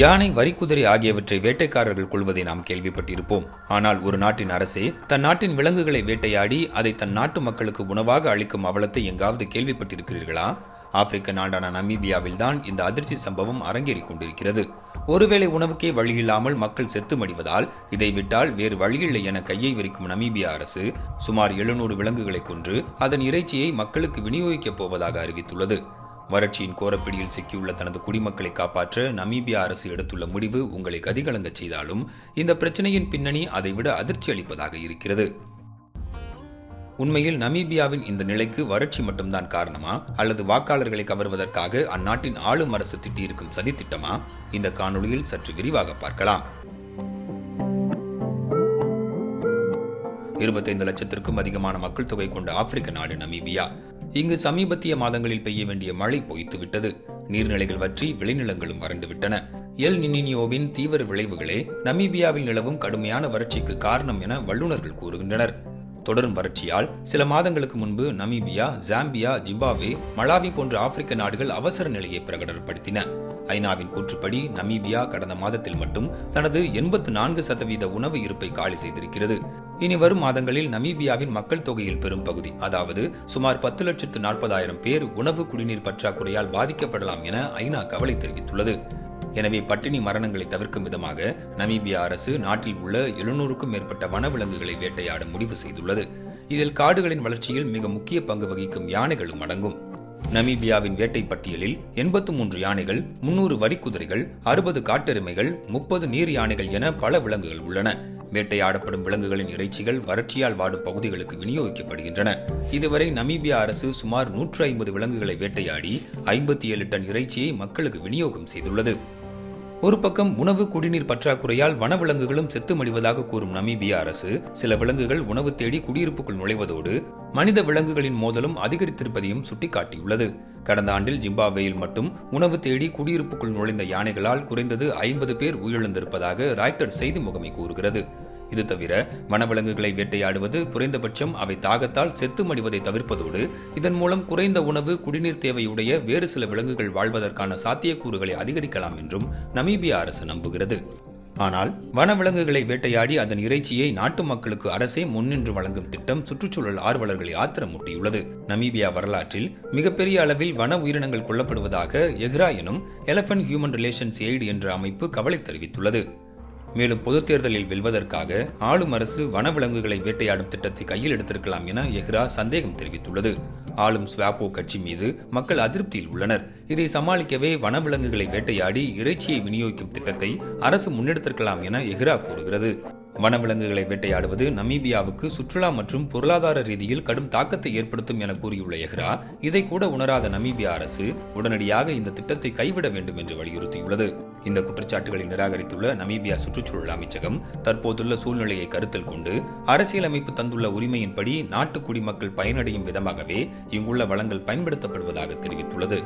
யானை வரிக்குதிரை ஆகியவற்றை வேட்டைக்காரர்கள் கொள்வதை நாம் கேள்விப்பட்டிருப்போம். ஆனால் ஒரு நாட்டின் அரசே தன் நாட்டின் விலங்குகளை வேட்டையாடி அதை தன் நாட்டு மக்களுக்கு உணவாக அளிக்கும் அவலத்தை எங்காவது கேள்விப்பட்டிருக்கிறீர்களா? ஆப்பிரிக்க நாடான நமீபியாவில் தான் இந்த அதிர்ச்சி சம்பவம் அரங்கேறிக் கொண்டிருக்கிறது. ஒருவேளை உணவுக்கே வழியில்லாமல் மக்கள் செத்து மடிவதால் இதை விட்டால் வேறு வழியில்லை என கையை விரிக்கும் நமீபியா அரசு சுமார் எழுநூறு விலங்குகளை கொன்று அதன் இறைச்சியை மக்களுக்கு விநியோகிக்கப் போவதாக அறிவித்துள்ளது. வறட்சியின் கோரப்பிடியில் சிக்கியுள்ள தனது குடிமக்களை காப்பாற்ற நமீபியா அரசு எடுத்துள்ள முடிவு உங்களை கதிகலங்க செய்தாலும் இந்த பிரச்சனையின் பின்னணி அதைவிட அதிர்ச்சி அளிப்பதாக இருக்கிறது. உண்மையில் நமீபியாவின் இந்த நிலைக்கு வறட்சி மட்டும்தான் காரணமா? அல்லது வாக்காளர்களை கவர்வதற்காக அந்நாட்டின் ஆளும் அரசு திட்டியிருக்கும் சதித்திட்டமா இந்த காணொளியில் சற்று விரிவாக பார்க்கலாம். இருபத்தைந்து லட்சத்திற்கும் அதிகமான மக்கள் தொகை கொண்ட ஆப்பிரிக்க நாடு நமீபியா. இங்கு சமீபத்திய மாதங்களில் பெய்ய வேண்டிய மழை பொய்த்துவிட்டது. நீர்நிலைகள் வற்றி விளைநிலங்களும் வறண்டுவிட்டன. எல் நினினியோவின் தீவிர விளைவுகளே நமீபியாவில் நிலவும் கடுமையான வறட்சிக்கு காரணம் என வல்லுநர்கள் கூறுகின்றனர். தொடரும் வறட்சியால் சில மாதங்களுக்கு முன்பு நமீபியா ஜாம்பியா ஜிம்பாவே மலாவி போன்ற ஆப்பிரிக்க நாடுகள் அவசர நிலையை பிரகடனப்படுத்தின. ஐநாவின் கூற்றுப்படி நமீபியா கடந்த மாதத்தில் மட்டும் தனது எண்பத்து நான்கு சதவீத உணவு இருப்பை காலி செய்திருக்கிறது. இனி வரும் மாதங்களில் நமீபியாவின் மக்கள் தொகையில் பெரும் பகுதி அதாவது சுமார் பத்து லட்சத்து நாற்பதாயிரம் பேர் உணவு குடிநீர் பற்றாக்குறையால் பாதிக்கப்படலாம் என ஐநா கவலை தெரிவித்துள்ளது. எனவே பட்டினி மரணங்களை தவிர்க்கும் விதமாக நமீபியா அரசு நாட்டில் உள்ள எழுநூறுக்கும் மேற்பட்ட வனவிலங்குகளை வேட்டையாட முடிவு செய்துள்ளது. இதில் காடுகளின் வளர்ச்சியில் மிக முக்கிய பங்கு வகிக்கும் யானைகளும் அடங்கும். நமீபியாவின் வேட்டை பட்டியலில் எண்பத்து மூன்று யானைகள் முன்னூறு வரிக்குதிரைகள் அறுபது காட்டெருமைகள் முப்பது நீர் யானைகள் என பல விலங்குகள் உள்ளன. வேட்டையாடப்படும் விலங்குகளின் இறைச்சிகள் வறட்சியால் வாடும் பகுதிகளுக்கு விநியோகிக்கப்படுகின்றன. இதுவரை நமீபியா அரசு சுமார் நூற்று ஐம்பது விலங்குகளை வேட்டையாடி ஐம்பத்தி ஏழு டன் இறைச்சியை மக்களுக்கு விநியோகம் செய்துள்ளது. ஒரு பக்கம் உணவு குடிநீர் பற்றாக்குறையால் வனவிலங்குகளும் செத்து மடிவதாக கூறும் நமீபியா அரசு சில விலங்குகள் உணவு தேடி குடியிருப்புக்குள் நுழைவதோடு மனித விலங்குகளின் மோதலும் அதிகரித்திருப்பதையும் சுட்டிக்காட்டியுள்ளது. கடந்த ஆண்டில் ஜிம்பாப்வேயில் மட்டும் உணவு தேடி குடியிருப்புக்குள் நுழைந்த யானைகளால் குறைந்தது ஐம்பது பேர் உயிரிழந்திருப்பதாக ராய்டர் செய்தி முகமை கூறுகிறது. இது தவிர வனவிலங்குகளை வேட்டையாடுவது குறைந்தபட்சம் அவை தாகத்தால் செத்து மடிவதை தவிர்ப்பதோடு இதன் மூலம் குறைந்த உணவு குடிநீர் தேவையுடைய வேறு சில விலங்குகள் வாழ்வதற்கான சாத்தியக்கூறுகளை அதிகரிக்கலாம் என்றும் நமீபியா அரசு நம்புகிறது. ஆனால் வனவிலங்குகளை வேட்டையாடி அதன் இறைச்சியை நாட்டு மக்களுக்கு அரசே முன்னின்று வழங்கும் திட்டம் சுற்றுச்சூழல் ஆர்வலர்களை ஆத்திரமூட்டியுள்ளது. நமீபியா வரலாற்றில் மிகப்பெரிய அளவில் வன உயிரினங்கள் கொல்லப்படுவதாக எஹ்ரா எனும் எலபன்ட் ஹியூமன் ரிலேஷன்ஸ் எய்டு என்ற அமைப்பு கவலை தெரிவித்துள்ளது. மேலும் பொதுத் தேர்தலில் வெல்வதற்காக ஆளும் அரசு வனவிலங்குகளை வேட்டையாடும் திட்டத்தை கையில் எடுத்திருக்கலாம் என எஹ்ரா சந்தேகம் தெரிவித்துள்ளது. ஆளும் ஸ்வாப்போ கட்சி மீது மக்கள் அதிருப்தியில் உள்ளனர். இதை சமாளிக்கவே வனவிலங்குகளை வேட்டையாடி இறைச்சியை விநியோகிக்கும் திட்டத்தை அரசு முன்னெடுத்திருக்கலாம் என எஹ்ரா கூறுகிறது. வனவிலங்குகளை வேட்டையாடுவது நமீபியாவுக்கு சுற்றுலா மற்றும் பொருளாதார ரீதியில் கடும் தாக்கத்தை ஏற்படுத்தும் என கூறியுள்ள எஹ்ரா இதை கூட உணராத நமீபியா அரசு உடனடியாக இந்த திட்டத்தை கைவிட வேண்டும் என்று வலியுறுத்தியுள்ளது. இந்த குற்றச்சாட்டுகளை நிராகரித்துள்ள நமீபியா சுற்றுச்சூழல் அமைச்சகம் தற்போதுள்ள சூழ்நிலையை கருத்தில் கொண்டு அரசியலமைப்பு தந்துள்ள உரிமையின்படி நாட்டு குடிமக்கள் பயனடையும் விதமாகவே இங்குள்ள வளங்கள் பயன்படுத்தப்படுவதாக தெரிவித்துள்ளது.